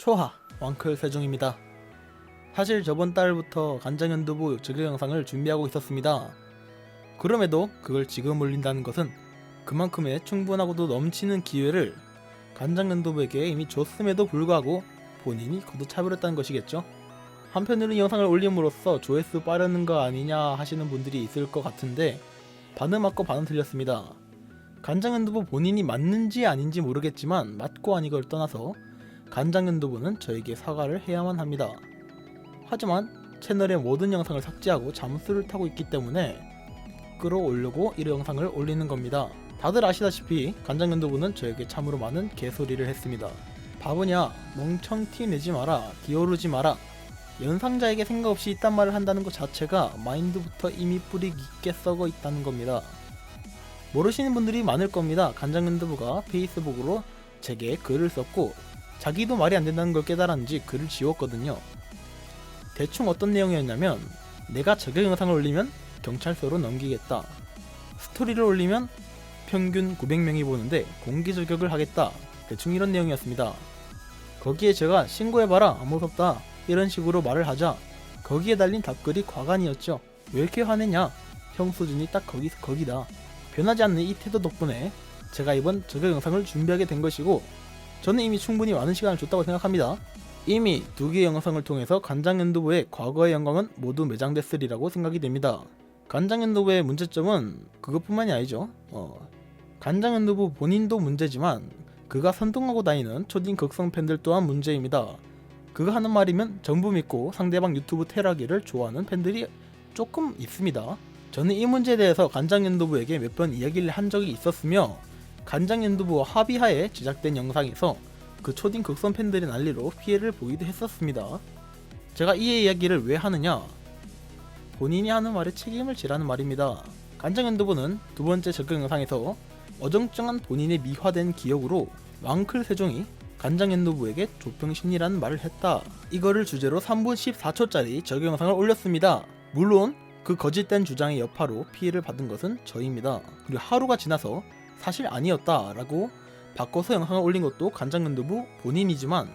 초하 왕클 세종입니다. 사실 저번 달부터 간장연두부 저격 영상을 준비하고 있었습니다. 그럼에도 그걸 지금 올린다는 것은 그만큼의 충분하고도 넘치는 기회를 간장연두부에게 이미 줬음에도 불구하고 본인이 거두차버렸다는 것이겠죠. 한편으로 이 영상을 올림으로써 조회수 빠르는 거 아니냐 하시는 분들이 있을 것 같은데 반은 맞고 반은 틀렸습니다. 간장연두부 본인이 맞는지 아닌지 모르겠지만 맞고 아니걸 떠나서 간장 연두부는 저에게 사과를 해야만 합니다. 하지만 채널의 모든 영상을 삭제하고 잠수를 타고 있기 때문에 끌어올려고 이 영상을 올리는 겁니다. 다들 아시다시피 간장 연두부는 저에게 참으로 많은 개소리를 했습니다. 바보냐, 멍청 티 내지 마라, 기어오르지 마라. 연상자에게 생각 없이 이딴 말을 한다는 것 자체가 마인드부터 이미 뿌리 깊게 썩어 있다는 겁니다. 모르시는 분들이 많을 겁니다. 간장 연두부가 페이스북으로 제게 글을 썼고 자기도 말이 안 된다는 걸 깨달았는지 글을 지웠거든요. 대충 어떤 내용이었냐면 내가 저격 영상을 올리면 경찰서로 넘기겠다. 스토리를 올리면 평균 900명이 보는데 공개 저격을 하겠다. 대충 이런 내용이었습니다. 거기에 제가 신고해봐라 안 무섭다 이런 식으로 말을 하자 거기에 달린 답글이 과간이었죠. 왜 이렇게 화내냐? 형 수준이 딱 거기서 거기다. 변하지 않는 이 태도 덕분에 제가 이번 저격 영상을 준비하게 된 것이고 저는 이미 충분히 많은 시간을 줬다고 생각합니다. 이미 두 개의 영상을 통해서 간장연두부의 과거의 영광은 모두 매장됐으리라고 생각이 됩니다. 간장연두부의 문제점은 그것뿐만이 아니죠. 어, 간장연두부 본인도 문제지만 그가 선동하고 다니는 초딩 극성 팬들 또한 문제입니다. 그가 하는 말이면 전부 믿고 상대방 유튜브 테러하기를 좋아하는 팬들이 조금 있습니다. 저는 이 문제에 대해서 간장연두부에게 몇 번 이야기를 한 적이 있었으며 간장연두부와 합의하에 제작된 영상에서 그 초딩 극성 팬들의 난리로 피해를 보기도 했었습니다. 제가 이 이야기를 왜 하느냐? 본인이 하는 말에 책임을 지라는 말입니다. 간장연두부는 두 번째 접근 영상에서 어정쩡한 본인의 미화된 기억으로 왕클 세종이 간장연두부에게 조평신이라는 말을 했다. 이거를 주제로 3분 14초짜리 적용 영상을 올렸습니다. 물론 그 거짓된 주장의 여파로 피해를 받은 것은 저입니다. 그리고 하루가 지나서 사실 아니었다라고 바꿔서 영상을 올린 것도 간장연두부 본인이지만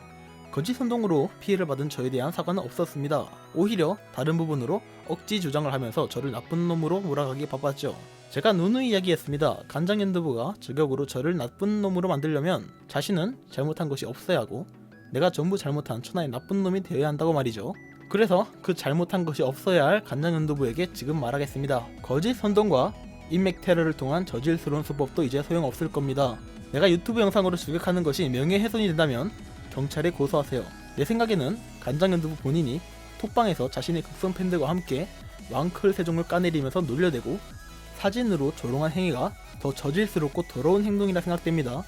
거짓 선동으로 피해를 받은 저에 대한 사과는 없었습니다. 오히려 다른 부분으로 억지 주장을 하면서 저를 나쁜 놈으로 몰아가기 바빴죠. 제가 누누이 이야기했습니다. 간장연두부가 저격으로 저를 나쁜 놈으로 만들려면 자신은 잘못한 것이 없어야 하고 내가 전부 잘못한 천하의 나쁜 놈이 되어야 한다고 말이죠. 그래서 그 잘못한 것이 없어야 할 간장연두부에게 지금 말하겠습니다. 거짓 선동과 인맥 테러를 통한 저질스러운 수법도 이제 소용없을 겁니다. 내가 유튜브 영상으로 저격하는 것이 명예훼손이 된다면 경찰에 고소하세요. 내 생각에는 간장연두부 본인이 톡방에서 자신의 극성 팬들과 함께 왕클 세종을 까내리면서 놀려대고 사진으로 조롱한 행위가 더 저질스럽고 더러운 행동이라 생각됩니다.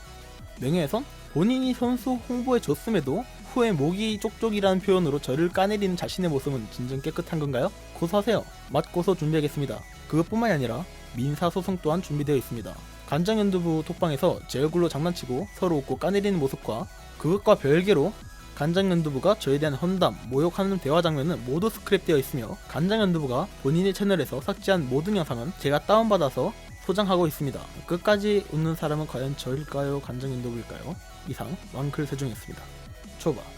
명예훼손? 본인이 선수 홍보에 줬음에도 후에 목이 쪽쪽이라는 표현으로 저를 까내리는 자신의 모습은 진정 깨끗한 건가요? 고소하세요. 맞고소 준비하겠습니다. 그것뿐만이 아니라 민사소송 또한 준비되어 있습니다. 간장연두부 톡방에서 제 얼굴로 장난치고 서로 웃고 까내리는 모습과 그것과 별개로 간장연두부가 저에 대한 헌담, 모욕하는 대화 장면은 모두 스크랩되어 있으며 간장연두부가 본인의 채널에서 삭제한 모든 영상은 제가 다운받아서 소장하고 있습니다. 끝까지 웃는 사람은 과연 저일까요? 간장연두부일까요? 이상 왕클 세종이었습니다. 초바